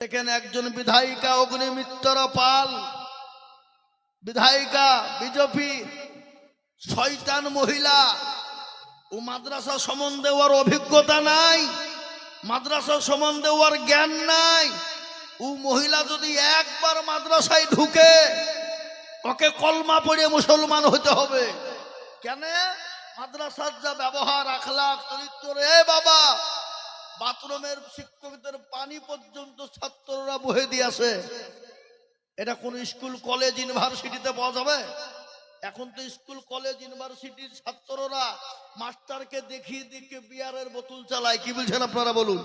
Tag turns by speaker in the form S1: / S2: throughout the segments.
S1: এখানে একজন বিধায়িকা অগ্নিমিত্র পাল, বিধায়িকা বিজেপি, শয়তান মহিলা। ও মাদ্রাসা সম্বন্ধে ওর অভিজ্ঞতা নাই, মাদ্রাসা সম্বন্ধে ওর জ্ঞান নাই। ও মহিলা যদি একবার মাদ্রাসায় ঢুকে, ওকে কলমা পড়ে মুসলমান হতে হবে। কেন? মাদ্রাসার যা ব্যবহার, আখলাখ, চরিত্র রে বাবা বাথরুমের শিক্ষকদের পানি পর্যন্ত ছাত্ররা বহে দিয়েছে এটা কোন স্কুল, কলেজ, ইউনিভার্সিটিতে পাওয়া যাবে? এখন তো স্কুল, কলেজ, ইউনিভার্সিটির ছাত্ররা মাস্টারকে দেখিয়ে দেখিয়ে বিয়ারের বোতল চালায়। কি বলছেন আপনারা বলুন?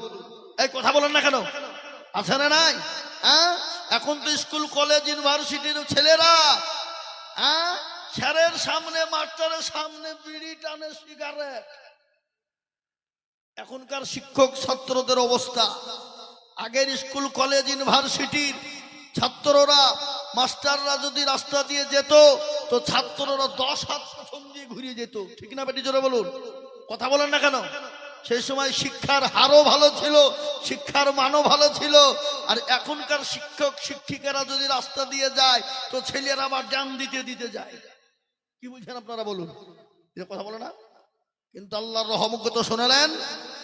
S1: এই কথা বলেন না কেন? আছে না নাই? হ্যাঁ? এখন তো স্কুল, কলেজ, ইউনিভার্সিটির ছেলেরা হ্যাঁ? স্যারের সামনে, মাস্টারের সামনে বিড়ি টানে সিগারেট। এখনকার শিক্ষক ছাত্রদের অবস্থা। আগের স্কুল, কলেজ, ইউনিভার্সিটির ছাত্ররা, মাস্টাররা যদি রাস্তা দিয়ে যেত, তো ছাত্ররা দশ হাত পেছন দিয়ে ঘুরিয়ে যেত। ঠিক না বেটি, জোরে বলুন? কথা বলেন না কেন? সেই সময় শিক্ষার হারও ভালো ছিল, শিক্ষার মানও ভালো ছিল। আর এখনকার শিক্ষক, শিক্ষিকারা যদি রাস্তা দিয়ে যায়, তো ছেলেরা আবার ডান দিতে দিতে যায়। কি বুঝছেন আপনারা বলুন? কথা বলে না? কিন্তু আল্লাহর রহমকে তো শোনালেন,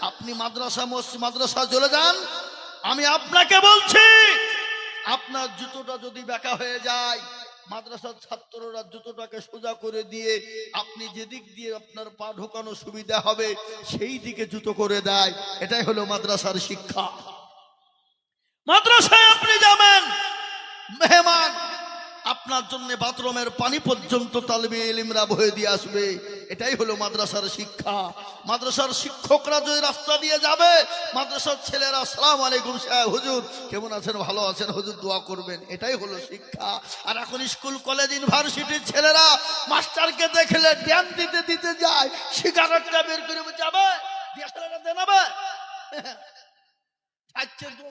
S1: আপনি মাদ্রাসা, মসজিদ, মাদ্রাসা চলে যান। আমি আপনাকে বলছি, আপনার জুতোটা যদি বেঁকা হয়ে যায়, মাদ্রাসার ছাত্ররা জুতোটাকে সোজা করে দিয়ে আপনি যেদিক দিয়ে আপনার পা ঢোকানো সুবিধা হবে, সেই দিকে জুতো করে দেয়। এটাই হলো মাদ্রাসার শিক্ষা। মাদ্রাসায় আপনি যাবেন, মেহমান আপনার জন্য বাথরুমের পানি পর্যন্ত তালবে এলিমরা বয়ে দিয়ে আসবে। এটাই হলো মাদ্রাসার শিক্ষা। মাদ্রাসার শিক্ষকরা যদি রাস্তা দিয়ে যাবে, মাদ্রাসার ছেলেরা, সালাম আলাইকুম সাহেব হুজুর। কেমন আছেন? ভালো আছেন? হুজুর, দোয়া করবেন। এটাই হলো শিক্ষা। আর এখন স্কুল, কলেজ, ইউনিভার্সিটির ছেলেরা মাস্টারকে দেখলে জ্ঞান দিতে দিতে যায়, সিগারেটটা বের করে যাবে ছেলেরা দেনাবে খাচ্ছে তো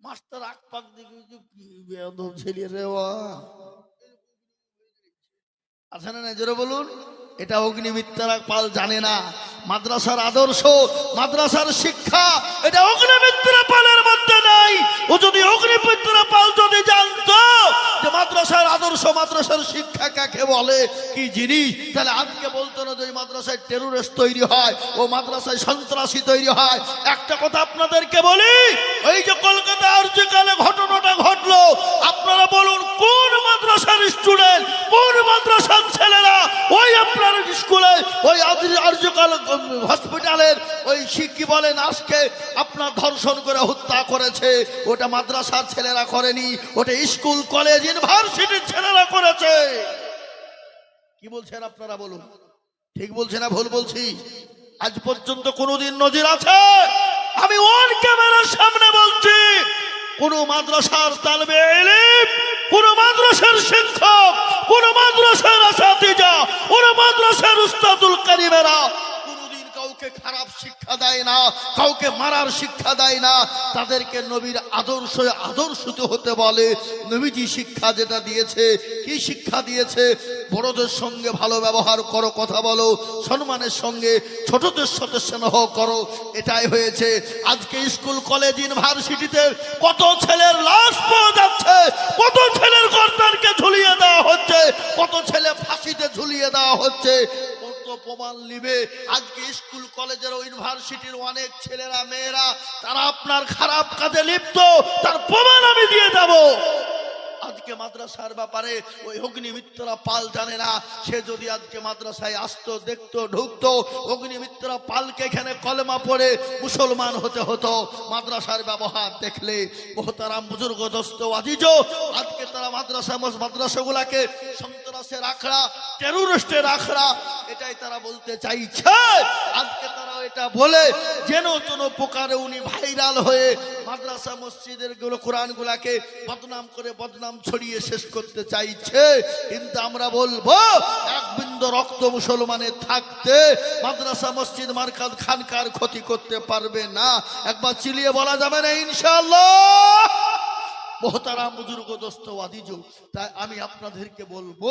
S1: মাস্টার আগ পাক দিকে কি বেয়াদব ছেলে রে। আছে না জোরে বলুন। এটা অগ্নিমিত্রার পাল জানে না। মাদ্রাসার আদর্শ, মাদ্রাসার শিক্ষা, এটা অগ্নিমিত্রা পালের মধ্যে নাই। ও যদি অগ্নিমিত্রা পাল যদি জানতো মাদ্রাসার আদর্শ, মাদ্রাসার শিক্ষা কাকে বলে? কি জিনিস? তাহলে আজকে বলতো না যে মাদ্রাসায় টেরোরিস্ট তৈরি হয়, ও মাদ্রাসায় সন্ত্রাসী তৈরি হয়। একটা কথা আপনাদেরকে বলি, ওই যে কলকাতা আর্যকালে ঘটনাটা ঘটলো, আপনারা বলুন কোন মাদ্রাসার স্টুডেন্ট কোন মাদ্রাসার স্কুলে ওই আর্যকাল হসপিটালের ওই শিক্ষি বলেন, আজকে আপনার ধর্ষণ করে হত্যা করেছে। ওটা মাদ্রাসার ছেলেরা করেনি, ওটা স্কুল, কলেজ, ইউনিভার্সিটির ছেলেরা করেছে। কি বলছেন আপনারা বলুন? ঠিক বলছে না ভুল বলছি? আজ পর্যন্ত কোনোদিন নজির আছে? আমি ওয়ান ক্যামেরার সামনে বলছি, কোন মাদ্রাসার তালবে এলিম, কোন মাদ্রাসার শিক্ষক কোন মাদ্রাসার আসাতিজা কোন মাদ্রাসার উস্তাদুল কারিমেরা কাউকে খারাপ শিক্ষা দেয় না, কাউকে মারার শিক্ষা দেয় না। তাদেরকে নবীর আদর্শ আদর্শিত হতে বলে। নবীজি শিক্ষা যেটা দিয়েছে, কি শিক্ষা দিয়েছে? বড়দের সঙ্গে ভালো ব্যবহার করো, কথা বলো। সম্মানের সঙ্গে ছোটদের সাথে স্নেহ করো। এটাই হয়েছে। আজকে স্কুল, কলেজ, ইউনিভার্সিটিতে কত ছেলের লাশ পাওয়া যাচ্ছে, কত ছেলের গর্দানকে ঝুলিয়ে দেওয়া হচ্ছে, কত ছেলে ফাঁসিতে ঝুলিয়ে দেওয়া হচ্ছে। প্রমাণ নিবে। আজকে স্কুল, কলেজের ইউনিভার্সিটির অনেক ছেলেরা, মেয়েরা, তারা আপনার খারাপ কাজে লিপ্ত, তার প্রমাণ আমি দিয়ে যাব আজকে মাদ্রাসার ব্যাপারে ওই অগ্নিমিত্রা পাল জানে না। সে যদি আজকে মাদ্রাসায় আসতো, দেখতো, ঢুকতো অগ্নিমিত্রা পালকে এখানে কলেমা পড়ে মুসলমান হতে হতো। মাদ্রাসার ব্যবহার দেখলে মোহতারাম বুজুর্গ দোস্ত আজিজ আজকে তারা মাদ্রাসা মাদ্রাসাগুলাকে সন্ত্রাসের আখড়া টেরোরিস্টের আখড়া, এটাই তারা বলতে চাইছে। আজকে তারা এটা বলে, যেন যেন প্রকারে উনি ভাইরাল হয়ে মাদ্রাসা মসজিদেরগুলো কোরআন গুলাকে বদনাম করে বদনাম ছড়িয়ে শেষ করতে চাইছে। কিন্তু আমরা বলব, এক বিন্দু রক্ত মুসলমানের থাকতে মাদ্রাসা মসজিদ মার্কাজ খানকার ক্ষতি করতে পারবে না। একবার চিলিয়ে বলা যাবে না, ইনশাআল্লাহ। মহতারা বুজুর্গ দোস্ত আদিজ তাই আমি আপনাদেরকে বলব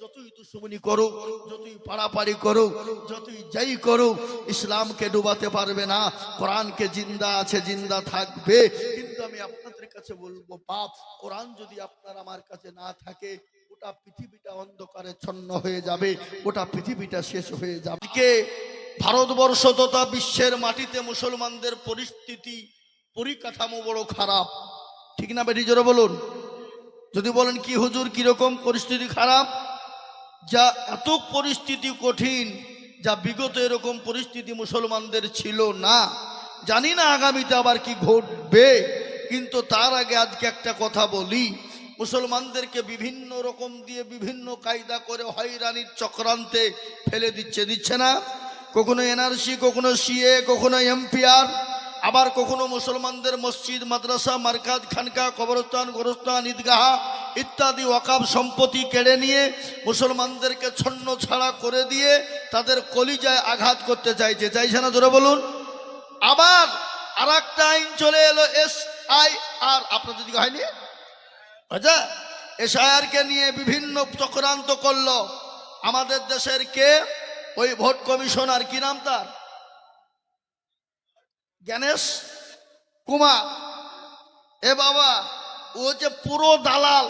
S1: যতই দুশ্মনী করুক, যতই পাড়াপাড়ি করুক, যতই যাই করুক, ইসলামকে ডুবাতে পারবে না, কোরআনকে জিন্দা আছে, জিন্দা থাকবে। কিন্তু আমি আপনাদের কাছে বলব, বাপ, কোরআন যদি আপনার আমার কাছে না থাকে, গোটা পৃথিবীটা অন্ধকারে ছন্ন হয়ে যাবে, গোটা পৃথিবীটা শেষ হয়ে যাবে। কে ভারতবর্ষ তথা বিশ্বের মাটিতে মুসলমানদের পরিস্থিতি, পরিকাঠামো বড় খারাপ। ঠিক না বেটি, জোরে বলুন। যদি বলেন কি হুজুর, কীরকম পরিস্থিতি খারাপ, যা এত পরিস্থিতি কঠিন, যা বিগত এরকম পরিস্থিতি মুসলমানদের ছিল না, জানি না আগামীতে আবার কি ঘটবে, কিন্তু তার আগে আজকে একটা কথা বলি। মুসলমানদেরকে বিভিন্ন রকম দিয়ে বিভিন্ন কায়দা করে হয়রানির চক্রান্তে ফেলে দিচ্ছে দিচ্ছে না। কখনো এনআরসি, কখনো সিএ, কখনো এমপিআর আবার কখনো মুসলমানদের মসজিদ, মাদ্রাসা, মার্কাজ, খানকা, কবরস্থান, গোরস্থান, ঈদগাহ ইত্যাদি ওয়াকাব সম্পত্তি কেড়ে নিয়ে মুসলমানদেরকে ছন্ন ছাড়া করে দিয়ে তাদের কলিজায় আঘাত করতে চাইছে। চাইছে না? ধরে বলুন। আবার আর একটা আইন চলে এলো, এস আই আর। আপনাদের দিকে হয়নি? আচ্ছা এস আই আর কে নিয়ে বিভিন্ন চক্রান্ত করল। আমাদের দেশের কে? ওই ভোট কমিশনার, কি নাম তার? জ্ঞানেশ কুমার। এ বাবা, ও যে পুরো দালাল,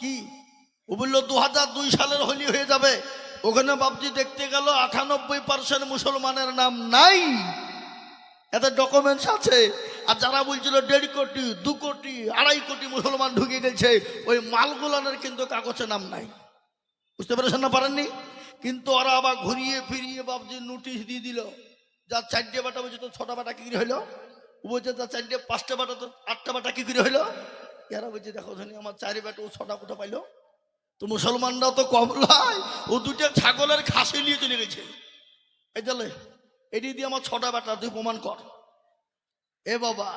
S1: কি? ও বলল দু দুই সালের হোলি হয়ে যাবে। ওখানে বাবজি দেখতে গেল, আটানব্বই পার্সেন্ট মুসলমানের নাম নাই। এতে ডকুমেন্টস আছে। আর যারা বলছিল, দেড় কোটি, দু কোটি, আড়াই কোটি মুসলমান ঢুকে গেছে ওই মালগুলানের কিন্তু কাগজে নাম নাই। বুঝতে পেরেছেন না পারেননি? কিন্তু ওরা আবার ঘুরিয়ে ফিরিয়ে বাবজি নোটিশ দিয়ে দিল। যার চারটে বাটা বলছে তো ছটা বাটা কি করে হইল? ও বলছে, তার চারটে, পাঁচটা বাটা তো আটটা বাটা কি করে হইল? এরা বলছে, দেখো ধনী, আমার চারি বাটা, ও ছটা কোটা পাইলো? তো মুসলমানরা তো কমলায় ও দুটো ছাগলের খাসি নিয়ে চলে গেছে। এই চলে এটি দিয়ে আমার ছটা বাটা তুই প্রমাণ কর। এ বাবা,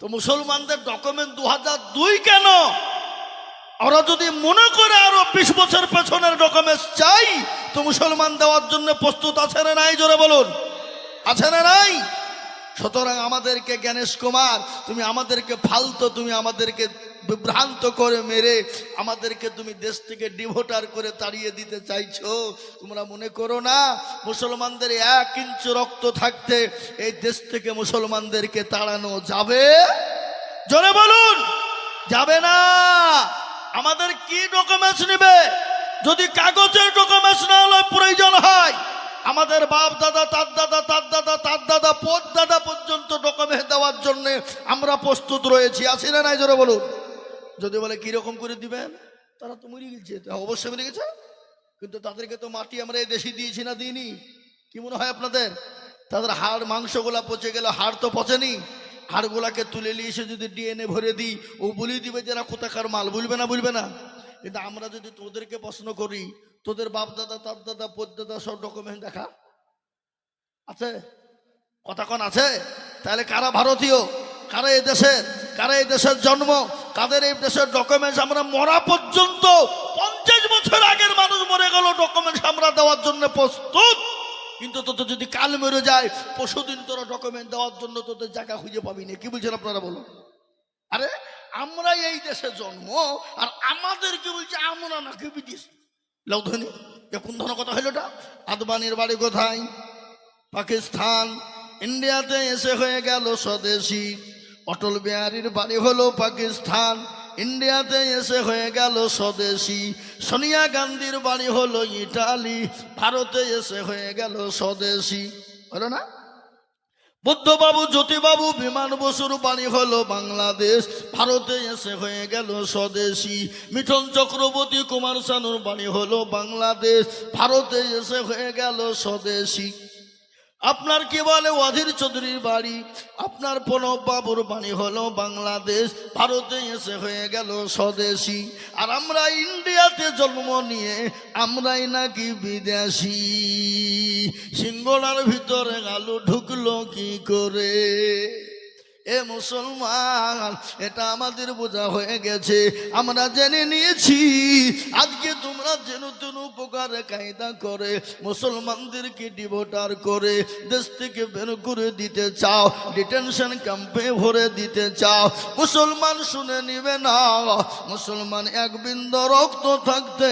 S1: তো মুসলমানদের ডকুমেন্ট দু হাজার দুই কেন? ওরা যদি মনে করে আরও বিশ বছর পেছনের ডকুমেন্টস চাই, তো মুসলমান দেওয়ার জন্য প্রস্তুত আছে না নাই? জোরে বলুন। আছে না নাই? সুতরাং আমাদেরকে জ্ঞানেশ কুমার, তুমি আমাদেরকে ফালতো, তুমি আমাদেরকে বিভ্রান্ত করে মেরে, আমাদেরকে তুমি দেশ থেকে ডিভোটার করে তাড়িয়ে দিতে চাইছো। তোমরা মনে করো না, মুসলমানদের এক ইঞ্চ রক্ত থাকতে এই দেশ থেকে মুসলমানদেরকে তাড়ানো যাবে? জোরে বলুন, যাবে না। আমাদের কি ডকুমেন্টস নেবে? যদি কাগজের ডকুমেন্টস না হলে প্রয়োজন হয় আমাদের বাপ দাদা, তার দাদা তার দাদা তার দাদা পোত দাদা পর্যন্ত ডকুমেন্ট দেওয়ার জন্য আমরা প্রস্তুত রয়েছি। আছি না নাই জোরে বলুন? যদি বলে কীরকম করে দিবেন? তারা তো মরে গেছে। অবশ্যই মরে গেছে। কিন্তু তাদেরকে তো মাটি আমরা এই দেশে দিয়েছি না, দিইনি। কি মনে হয় আপনাদের? তাদের হাড়, মাংসগুলা পচে গেল, হাড় তো পচেনি। হাড়গুলাকে তুলে নিয়ে এসে যদি ডিএনএ ভরে দিই, ও বলে দিবে যারা কোথাকার মাল। বলবে না বলবে না। কিন্তু আমরা যদি তোদেরকে প্রশ্ন করি, তোদের বাপ দাদা তার দাদা দাদা সব ডকুমেন্ট দেখা? আছে? কোন, আছে? তাহলে কারা ভারতীয়? কারা এই দেশের? কারা এই দেশের জন্ম? কাদের এই দেশের ডকুমেন্টস আমরা মরা পর্যন্ত পঞ্চাশ বছর আগের মানুষ মরে গেল ডকুমেন্টস আমরা দেওয়ার জন্য প্রস্তুত। কিন্তু তোদের যদি কাল মরে যায় পশুদিন তোরা ডকুমেন্ট দেওয়ার জন্য তোদের জায়গা খুঁজে পাবি না। কি বুঝছেন আপনারা বলুন? আরে আমরা এই দেশে জন্ম আর আমাদেরকে বলছে? আমরা নাকি বিদেশি এ কোন ধরনের কথা হইল এটা? আদবানির বাড়ি কোথায়? পাকিস্তান। ইন্ডিয়াতে এসে হয়ে গেল স্বদেশি। অটল বিহারীর বাড়ি হলো পাকিস্তান। ইন্ডিয়াতে এসে হয়ে গেল স্বদেশি। সোনিয়া গান্ধীর বাড়ি হলো ইটালি। ভারতে এসে হয়ে গেল স্বদেশি। হলো না? বুদ্ধবাবু, জ্যোতিবাবু, বিমান বসুর বাণী হলো বাংলাদেশ। ভারতে এসে হয়ে গেল স্বদেশি। মিঠন চক্রবর্তী, কুমার শানুর বাণী হলো বাংলাদেশ। ভারতে এসে হয়ে গেল স্বদেশি। আপনার কি বলে অধীর চৌধুরীর বাড়ি? আপনার প্রণব বাবুর বাণী হলো বাংলাদেশ, ভারতে এসে হয়ে গেল স্বদেশি। আর আমরা ইন্ডিয়াতে জন্ম নিয়ে আমরাই নাকি বিদেশি। সিঙ্গলার ভিতরে আলু ঢুকলো কি করে? এ মুসলমান, এটা আমাদের বোঝা হয়ে গেছে। আমরা জেনে নিয়েছি, আজকে তোমরা যেন তেন উপকারে কায়দা করে, মুসলমানদেরকে ডিভোটার করে, দেশ থেকে বের করে দিতে চাও, ডিটেনশন ক্যাম্পে ভরে দিতে চাও। মুসলমান শুনে নিবে না, মুসলমান এক বিন্দু রক্ত থাকতে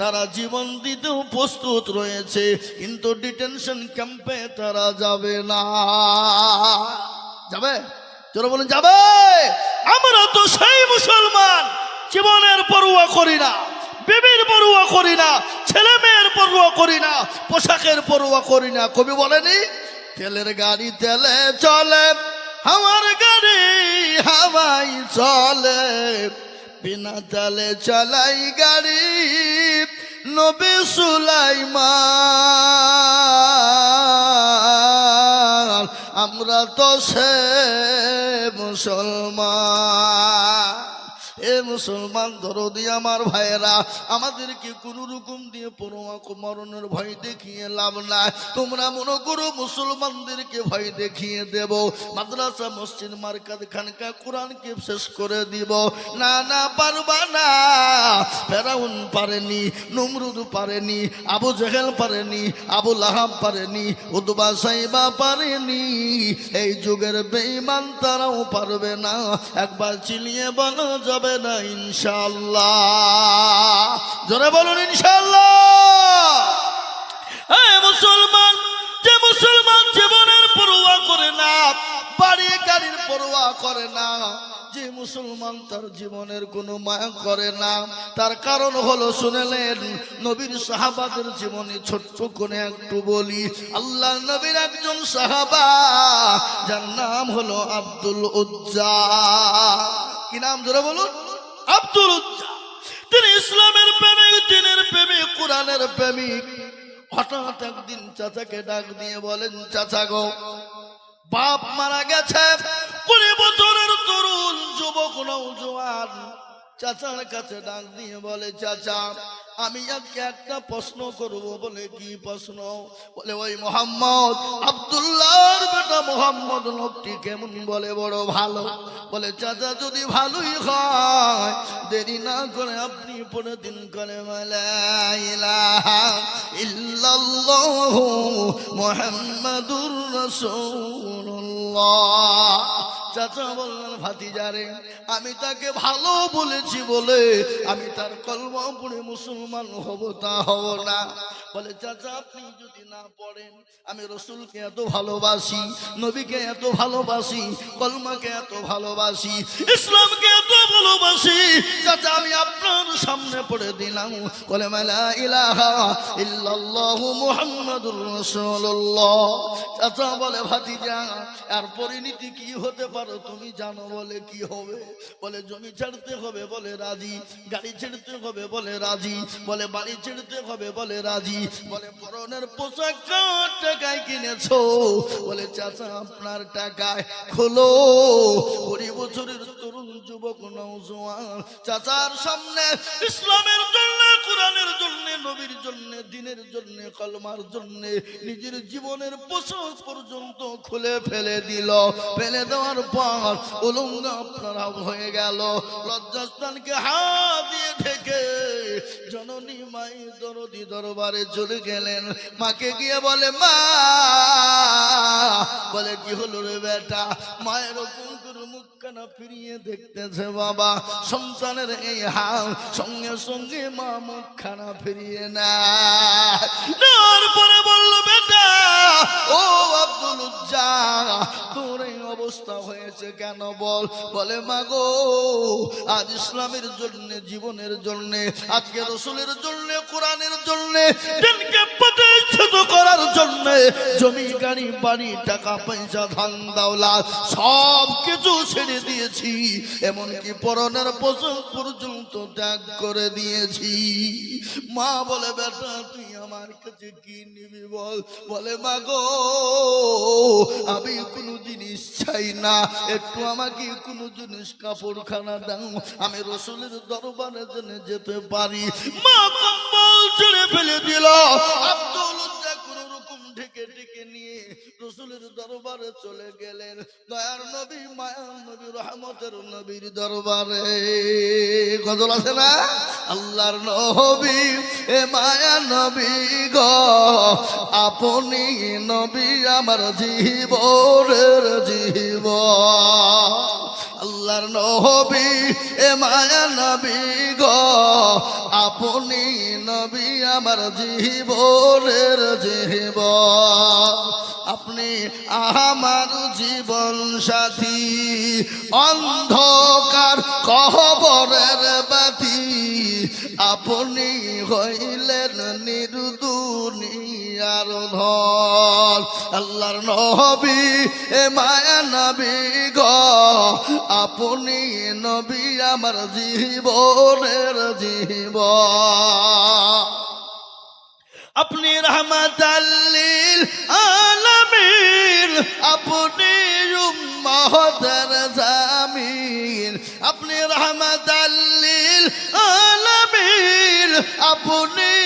S1: তারা জীবন দিতেও প্রস্তুত রয়েছে, কিন্তু ডিটেনশন ক্যাম্পে তারা যাবে না। যাবে? তোরা বলেন, যাবে? আমরা তো সেই মুসলমান। জীবনের পড়ুয়া করি না, বিবির পড়ুয়া করি না, ছেলে মেয়ের পড়ুয়া করি না, পোশাকের পড়ুয়া করি না। কবি বলেনি, তেলের গাড়ি তেলে চলে, আমার গাড়ি হাওয়াই চলে। বিনা তেলে চালাই গাড়ি নবী সুলাইমান। আমরা তো সে মুসলমান। এ মুসলমান, দরদি আমার ভাইয়েরা, আমাদেরকে কোন রকম দিয়ে পরোয়া মরণের ভয় দেখিয়ে লাভ নাই। তোমরা মনে করো মুসলমানদেরকে ভয় দেখিয়ে দেব। মাদ্রাসা, মসজিদ মার্কাত খানকা কোরআনকে শেষ করে দিব। না না, পারবা না। ফেরাউন পারেনি, নমরুদ পারেনি, আবু জেহেল পারেনি, আবু লাহাব পারেনি উদবা সাইবা পারেনি। এই যুগের বেঈমান তারাও পারবে না। একবার চিলিয়ে বলা যাবে না ইনশাল্লাহ জোরে বলুন ইনশাল্লাহ মুসলমান, যে মুসলমান জীবনের পরোয়া করে না, বাড়ি গাড়ির পরোয়া করে না, যে মুসলমান তার জীবনের কোনো মায়া করে না, তার কারণ হলো শুনেলেন, নবীর সাহাবাদের জীবনে ছোট্ট করে একটু বলি, আল্লাহ নবীর একজন সাহাবা, যার নাম হলো আব্দুল উজ্জা। কি নাম? জোরে বলুন। আব্দুল তিনি ইসলামের প্রেমিক, দিনের প্রেমিক, কোরআনের প্রেমিক। হঠাৎ একদিন চাচাকে ডাক দিয়ে বলেন, চাচা গো, বাপ মারা গেছে। কুড়ি বছরের তরুণ, যুবক নৌজওয়ান চাচার কাছে ডাক দিয়ে বলে, চাচা আমি আজকে একটা প্রশ্ন করব, বলে কি প্রশ্ন? বলে, ওই মোহাম্মদ আব্দুল্লাহর বেটা মোহাম্মদ লোকটি কেমন বলে, বড় ভালো? বলে, চাচা যদি ভালোই হয়, দেরি না করে আপনি পরে দিন করে মোহাম্মদুর রসুল্লাহ চাচা বললেন ভাতিজারে আমি তাকে ভালো বলেছি বলে আমি তার কলম পড়ে মুসলমান হব, তা হব না। বলে, চাচা, আপনি যদি না পড়েন, আমি রসুলকে এত ভালোবাসি, নবীকে এত ভালোবাসি, কলমাকে এত ভালোবাসি, ইসলামকে এত ভালোবাসি। চাচা, আমি আপনার সামনে পড়ে দিলাম। বলে মেলা ইলাহা ইল্লাল্লাহু মুহাম্মাদুর রাসূলুল্লাহ। চাচা বলে, ভাতিজা, আর পরিণতি কি হতে পারো? তুমি জানো বলে কি হবে? বলে জমি ছাড়তে হবে বলে রাজি, গাড়ি ছেড়তে হবে বলে রাজি, বলে বাড়ি ছেড়তে হবে বলে রাজি, বলে পরনের পোশাক টাকায় কিনেছো? বলে চাচা, আপনার টাকায় খোলো। কুড়ি বছরের তরুণ যুবক নৌজওয়ান চাচার সামনে ইসলামের জন্য, কোরআনের জন্য, নবীর জন্য, দিনের জন্য, কলমার জন্য, নিজের জীবনের পোশাক পর্যন্ত খুলে ফেলে দিল। ফেলে দেওয়ার পর উলঙ্গ আপনারা হয়ে গেল। লজ্জাস্থানকে হাত দিয়ে ঢেকে জননী মাই দরদি দরবারে চলে গেলেন। মাকে গিয়ে বলে, মা! বলে, কি হলো রে বেটা? মায়ের ফিরিয়ে দেখতেছে বাবা। সন্তানের এই হাল, সঙ্গে সঙ্গে মা মুখখানা ফিরিয়ে না তারপরে বলল, বেটা, ও তোর এই অবস্থা হয়েছে কেন বল? বলে, মাগো, আজ ইসলামের জন্য, জীবনের জন্য, আজকে রসুলের জন্য, কোরআনের জন্য, দিনকে প্রতিষ্ঠিত করার জন্য জমি, গাড়ি, বাড়ি, টাকা, পয়সা, ধান, দাওলা সব কিছু ছেড়ে দিয়েছি। এমনকি পরনের পোশাক পর্যন্ত ত্যাগ করে দিয়েছি। মা বলে, বেটা, তুই আমার কাছে কি নিবি বল? বলে, মা গো, আমি কোনো জিনিস চাই না। একটু আমাকে কোনো জিনিস কাপড়খানা দাও। আমি রসুলের দরবারে জন্য যেতে পারি। মা কম্বল ছেড়ে ফেলে দিল। আব্দুল রকম ঢেকে ঢেকে নিয়ে রসুলের দরবারে চলে গেলেন। দয়ার নবী মায়ার নবী, রহমতের নবীর দরবারে। গজল আছে না? আল্লাহর নবী, এ মায়া নবী গ। আপনি নবী আমার জীবনের জীব। আল্লাহর নবী, এ মায়া নবী গ। আপনি নবী আমার জীবনের জীব। আপনি আমার জীবন সাথী। অন্ধকার কহবরের বাতি। আপনি হইলেন নির্দুনিয়ার ধন। আল্লাহর নবী, এ মায়া নবী গ। আপনি নবী আমার জীবনের জীবন। আপনি রহমত আল্লিল আলমিন আপনি উম্মতের জামিন আপনি রহমত আল্লিল আলমিন আপনি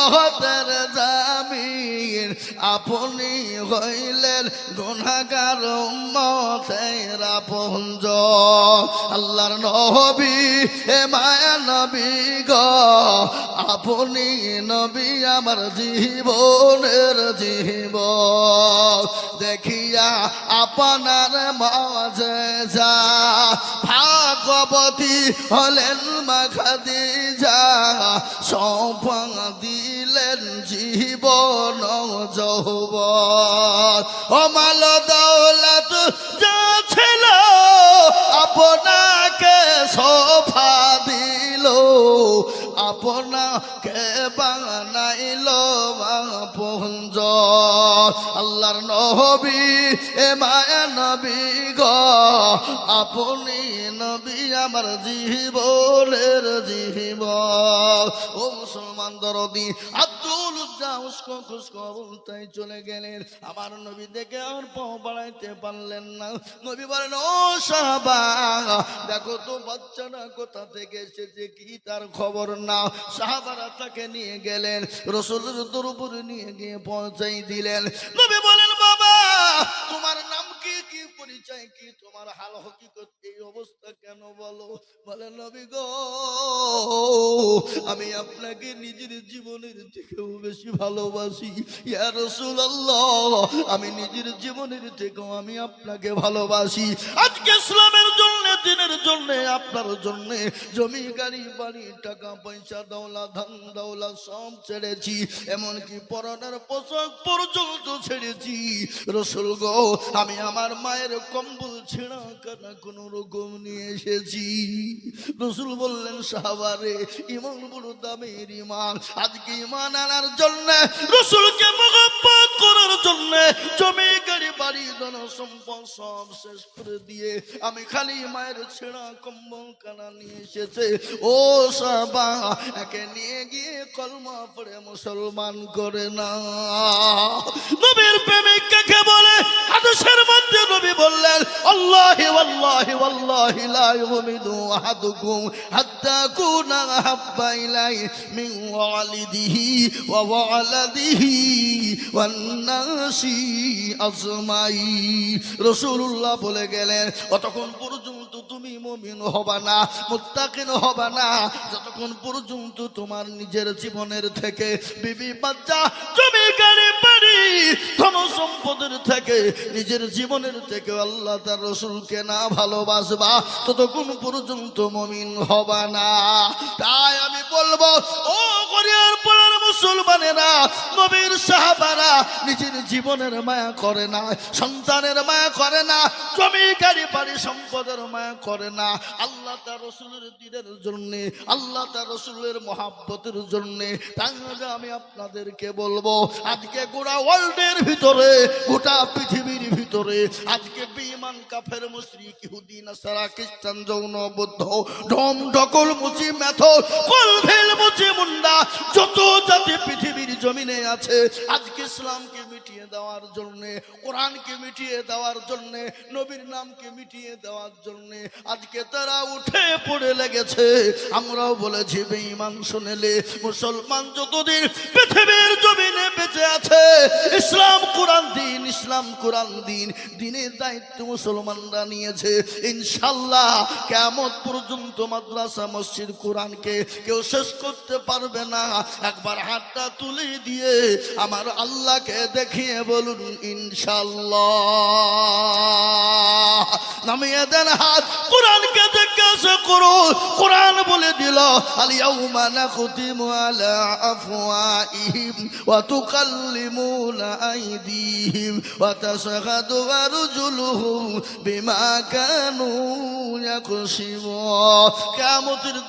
S1: উম্মতের জামিন, আপনি হইলেন গুনাহগার উম্মতের আপনজ। আল্লাহর নবী, এ মায়া নবী গ, আপনি নবী আমার জীবনের জীব। দেখিয়া আপনার মাঝে যা, ভাগবতী হলেন মাখাদি যা সপা দিলেন জীবন যৌব অমাল দৌলত যা ছিল আপনাকে আপনাকে বানাইল আল্লাহর নবী, এ মায়া নবী গ। আপনি নবী আমার জীবনের জীব ও মুসলমান দরদি, আব্দুল উস্কো খুস্কো বলতে চলে গেলেন। আমার নবী দেখে আর পাও বাড়াইতে পারলেন না। নবী বলেন, ও সাহাবা, দেখো তো বাচ্চাটা কোথা থেকে এসেছে, কি তার খবর না? সাহাবারা তাকে নিয়ে গেলেন রসুলের দরবারে নিয়ে গিয়ে পৌঁছাই দিলেন। নবী বলেন বাবা তোমার নাম কি? কি পরিচয় কি? তোমার হাল হকিকত এই অবস্থা কেন বলো? বলে নবী গো আমি আপনাকে নিজের জীবনের থেকেও বেশি ভালোবাসি। ইয়া রাসূলুল্লাহ আমি নিজের জীবনের থেকেও আমি আপনাকে ভালোবাসি। আজকে ইসলামের দিনের জন্য, আপনার জন্য জমি, গাড়ি, বাড়ি, টাকা, পয়সা, দৌলা, ধান, দৌলা সব ছেড়েছি। এমনকি পরনের পোশাক পর্যন্ত ছেড়েছি। রসুল গো, আমি আমার মায়ের কম্বল ছেঁড়া কানা কোন রকম নিয়ে এসেছি। রসুল বললেন, সাহাবারে, ইমান বড় দামের ইমান। আজকে ইমান আনার জন্য রসুলকে মহব্বত করার জন্য জমি, গাড়ি, বাড়ি ধন সম্পদ সব শেষ করে দিয়ে আমি খালি মায়ের ছেঁড়া কম্বল কানা নিয়ে এসেছে। ও সাবা, একে নিয়ে গিয়ে কলমা পড়ে মুসলমান করে না। নবীর প্রেমিক কাকে বলে? হাদিসের মধ্যে নবী বললেন, আল্লাহি আহাদুকুম হাত্তা কুনা ইলাই মিন ওয়ালিদিহি ওয়া ওয়ালাদিহি ওয়ান নাসি আজমাই রাসূলুল্লাহ বলে গেলেন, অতক্ষণ পর্যন্ত তুমি মুমিন হবা না, মুত্তাকিন হবা না। যতক্ষণ পর্যন্ত তোমার নিজের জীবনের থেকে বিবি বাচ্চা জমি গাড়ি ধন সম্পদের থেকে, নিজের জীবনের থেকে আল্লাহ তার রসুলকে না ভালোবাসবা, ততক্ষণ পর্যন্ত মমিন হবা না। তাই আমি বলব, ও পড়ার মুসলমানেরা নবীর সাহাবারা নিজের জীবনের মায়া করে না, সন্তানের মায়া করে না জমি গাড়ি বাড়ি সম্পদের মায়া করে না, আল্লাহ তার রসুলের দিনের জন্য, আল্লাহ তার রসুলের মহাব্বতের জন্য। তাহলে আমি আপনাদেরকে বলব, আজকে গোটা ওয়ার্ল্ডের ভিতরে, গোটা পৃথিবীর ভিতরে, আজকে বেঈমান কাফের, মুশরিক, ইহুদি, নাসারা, খ্রিস্টান, যৌন, বৌদ্ধ ঢম ঢকল মুচি মেথর কলভেল মুচি মুন্ডা, যত জাতি পৃথিবীর জমিনে আছে, আজকে ইসলামকে মিটিয়ে দেওয়ার জন্য, কোরআনকে মিটিয়ে দেওয়ার জন্য, নবীর নামকে মিটিয়ে দেওয়ার জন্য আজকে তারা উঠে পড়ে লেগেছে। আমরাও বলেছি, বেঈমান শুনেলে মুসলমান যতদিন পৃথিবীর জমিনে বেঁচে আছে, ইসলাম কোরআন দিন, ইসলাম কোরআন দিন, দিনের দায়িত্ব মুসলমানরা নিয়েছে। ইনশাল্লাহ কেমন পর্যন্ত মাদ্রাসা, মসজিদ কোরআনকে কেউ শেষ করতে পারবে না। একবার হাতটা তুলে দিয়ে আমার আল্লাহকে দেখিয়ে বলুন ইনশাল্লাহ নামিয়ে দেন হাত। কোরআনকে জিজ্ঞাসা করো কোরআন বলে দিল আলিয়াউমা বিমা কানু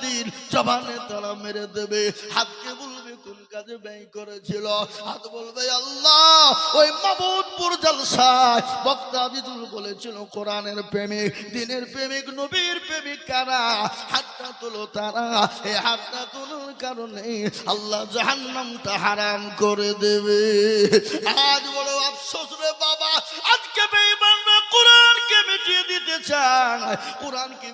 S1: দিন জবানে তারা মেরে দেবে। হাতকে কাজে ব্যয় করেছিল। হাত বলবে, আল্লাহ, ওই মাবুদপুর জলসায় বক্তা বিদুল বলেছিল, কোরআনের প্রেমিক, দিনের প্রেমিক, নবীর প্রেমিক কারা? হাতটা তুলো তারা এই হাতটা তোলার কারণে আল্লাহ জাহান্নামটা হারাম করে দেবে। আজ বড় আফসোস রে বাবা, আজকে বেঈমানরা কোরআনকে মিটিয়ে দিতে চায়, কোরআনকে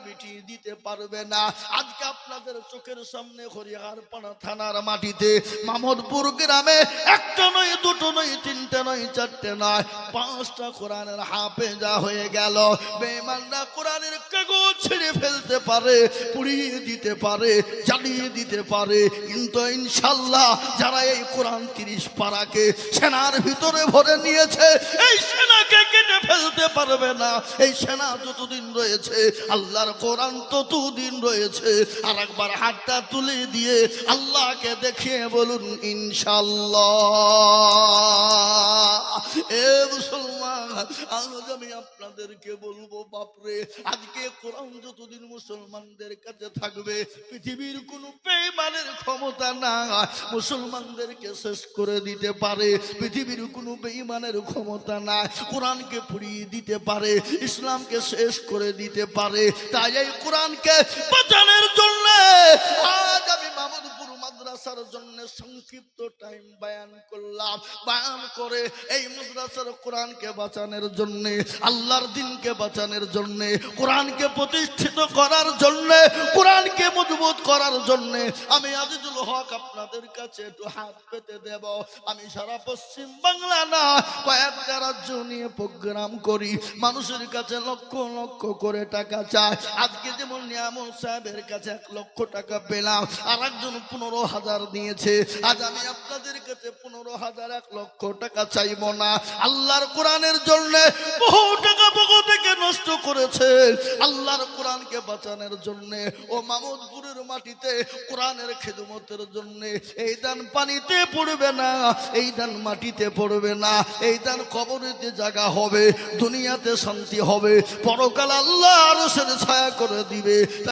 S1: পারবে না। আজকে আপনাদের চোখের সামনে হরিহার পাড়া থানার মাটিতে মামদপুর গ্রামে একটা নয়, দুটো নয়, তিনটে নয়, চারটে নয়, পাঁচটা কোরআনের হাফেজা হয়ে গেল। বেমানরা কোরআনের কাগজ ছেড়ে ফেলতে পারে, পুড়িয়ে দিতে পারে, জ্বালিয়ে দিতে পারে। কিন্তু ইনশাল্লাহ যারা এই কোরআন তিরিশ পাড়াকে সেনার ভিতরে ভরে নিয়েছে, এই সেনাকে কেটে ফেলতে পারবে না। এই সেনা যতদিন রয়েছে, আল্লাহর কোরআন ততদিন রয়েছে, আর একবার হাতটা তুলে দিয়ে আল্লাহকে দেখিয়ে বলুন ইনশাল্লাহ এ মুসলমান আমি আপনাদেরকে বলব, বাপরে, আজকে কোরআন যতদিন মুসলমানদের কাছে থাকবে, পৃথিবীর কোনো বেইমানের ক্ষমতা না মুসলমানদেরকে শেষ করে দিতে পারে, পৃথিবীর কোনো বেইমানের ক্ষমতা না কোরআনকে পুড়িয়ে দিতে পারে ইসলামকে শেষ করে দিতে পারে তাই এই কোরআনকে বাঁচানোর জন্য আজ মাদ্রাসার জন্য সংক্ষিপ্ত টাইম বায়ান করলাম। বায়ান করে এই মাদ্রাসার কোরআনকে বাঁচানোর জন্য, আল্লাহর দিনকে বাঁচানোর জন্য, কোরআনকে প্রতিষ্ঠিত করার জন্য, কোরআনকে মজবুত করার জন্য আমি আজিজুল হক আপনাদের কাছে একটু হাত পেতে দেব। আমি সারা পশ্চিম বাংলা না, কয়েকটা রাজ্য নিয়ে প্রোগ্রাম করি। মানুষের কাছে লক্ষ লক্ষ করে টাকা চায় আজকে যেমন নিয়ামল সাহেবের কাছে এক লক্ষ টাকা পেলাম আর একজন পনেরো হাজার দিয়েছে। আজ আমি আপনাদের কাছে পনেরো হাজার, এক লক্ষ টাকা চাইব না। আল্লাহর কোরআনের জন্য বহু টাকা বহু থেকে নষ্ট করেছে আল্লাহর কোরআনকে বাঁচানোর জন্য ও মামুদপুরের মাটিতে কোরআনের খেদমতের জন্য এই দান পানিতে পড়বে না, এই দান মাটিতে পড়বে না, এই দান কবরেতে জায়গা হবে, দুনিয়াতে শান্তি হবে। পরকাল আল্লাহ আরও ছায়া করে দিবে।